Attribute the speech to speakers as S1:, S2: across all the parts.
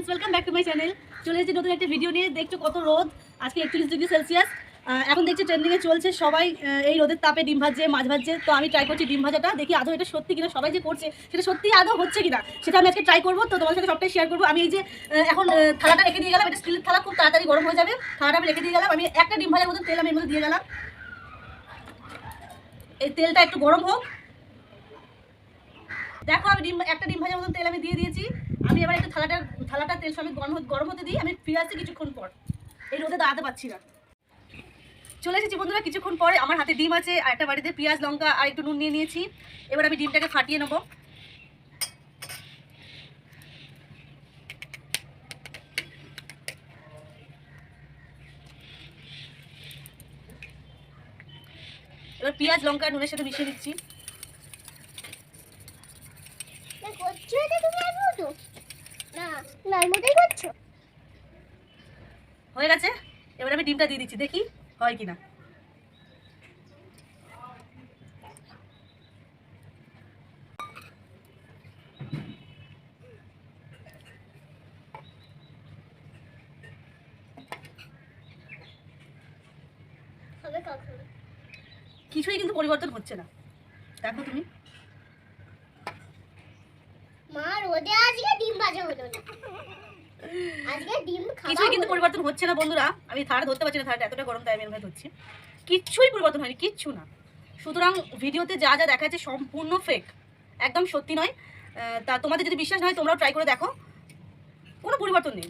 S1: Friends welcome back to my channel চলে এসেছি নতুন একটা ভিডিও নিয়ে। দেখছ কত রোদ? আজকে একচল্লিশ ডিগ্রি সেলসিয়াস। এখন দেখছি ট্রেন্ডিংয়ে চলছে। সবাই এই রোদের তাপে ডিম ভাজছে, মাছ ভাজছে। তো আমি ট্রাই করছি ডিম ভাজাটা। দেখি আদৌ এটা সত্যি কিনা, সবাই যে করছে, সেটা সত্যি আদৌ হচ্ছে কিনা, সেটা আমি আজকে ট্রাই করব। তো তোমার সাথে সবটাই শেয়ার করব। আমি এই যে এখন থালাটা রেখে দিয়ে গেলাম। এটা স্টিলের থালা, খুব তাড়াতাড়ি গরম হয়ে যাবে। থালাটা আমি রেখে দিয়ে গেলাম। আমি একটা ডিম ভাজার মতো তেল আমি এর দিয়ে গেলাম। এই তেলটা একটু গরম হোক। দেখো আমি ডিম, একটা ডিম ভাজার মতন তেল আমি দিয়ে দিয়েছি। আমি এবার একটু থালাটা থালাটা তেল সমেত গরম গরম হতে দিই, আমি ফিরে আসছি কিছুক্ষণ পর। এই রোদে দাঁড়াতে পারছি না। চলে এসেছি বন্ধুরা, কিছুক্ষণ পরে আমার হাতে ডিম আছে, আর একটা বাড়িতে পেঁয়াজ, লঙ্কা, আর একটু নুন নিয়ে নিয়েছি। এবার আমি ডিমটাকে ফাটিয়ে নেব। এবার পেঁয়াজ, লঙ্কা, নুনের সাথে মিশিয়ে দিচ্ছি
S2: না করছ এটা তুমি আর মতো না মতোই করছ?
S1: হয়ে গেছে? এবার আমি ডিমটা দিয়ে দিচ্ছি দেখি হয় কিনা। কিছুই কিন্তু পরিবর্তন হচ্ছে না। দেখো তুমি।
S2: মা রোদে আজকে ডিম ভাজা হলো না আজকে ডিম খাওয়া
S1: কিছুই কিন্তু পরিবর্তন হচ্ছে না বন্ধুরা। আমি থাড়া ধরতে পারছি না থাড়াটা এতটা গরম তাই আমি ধরছি। কিচ্ছুই পরিবর্তন হয়নি কিচ্ছু না। সুতরাং ভিডিওতে যা যা দেখা যাচ্ছে সম্পূর্ণ ফেক একদম সত্যি নয়। তা তোমাদের যদি বিশ্বাস না হয় তোমরাও ট্রাই করে দেখো। কোনো পরিবর্তন নেই।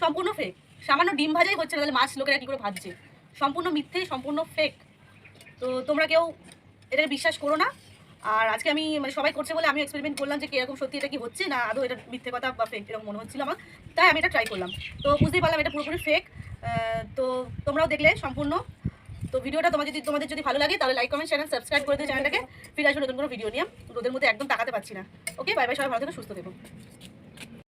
S1: সম্পূর্ণ ফেক সামান্য ডিম ভাজাই হচ্ছে না তাহলে মাছ লোকেরা কী করে ভাজছে? সম্পূর্ণ মিথ্যে সম্পূর্ণ ফেক তো তোমরা কেউ এটাকে বিশ্বাস করো না। আর আজকে আমি মানে সবাই করছে বলে আমি এক্সপেরিমেন্ট করলাম যে কীরকম সত্যি এটা কি হচ্ছে না আদৌ এটা মিথ্যে কথা বা ফেক এরকম মনে হচ্ছিল আমার। তাই আমি এটা ট্রাই করলাম। তো বুঝতেই পারলাম এটা পুরোপুরি ফেক তো তোমরাও দেখলে সম্পূর্ণ। তো ভিডিওটা তোমার যদি, তোমাদের যদি ভালো লাগে তাহলে লাইক কমেন্ট চ্যানেল সাবস্ক্রাইব করে দিও চ্যানেলটাকে ফিরে আসব নতুন কোনো ভিডিও নিয়ে। রোদের মধ্যে একদম তাকাতে পারছি না। ওকে বাই বাই সবাই ভালো থেকে, সুস্থ থেকো।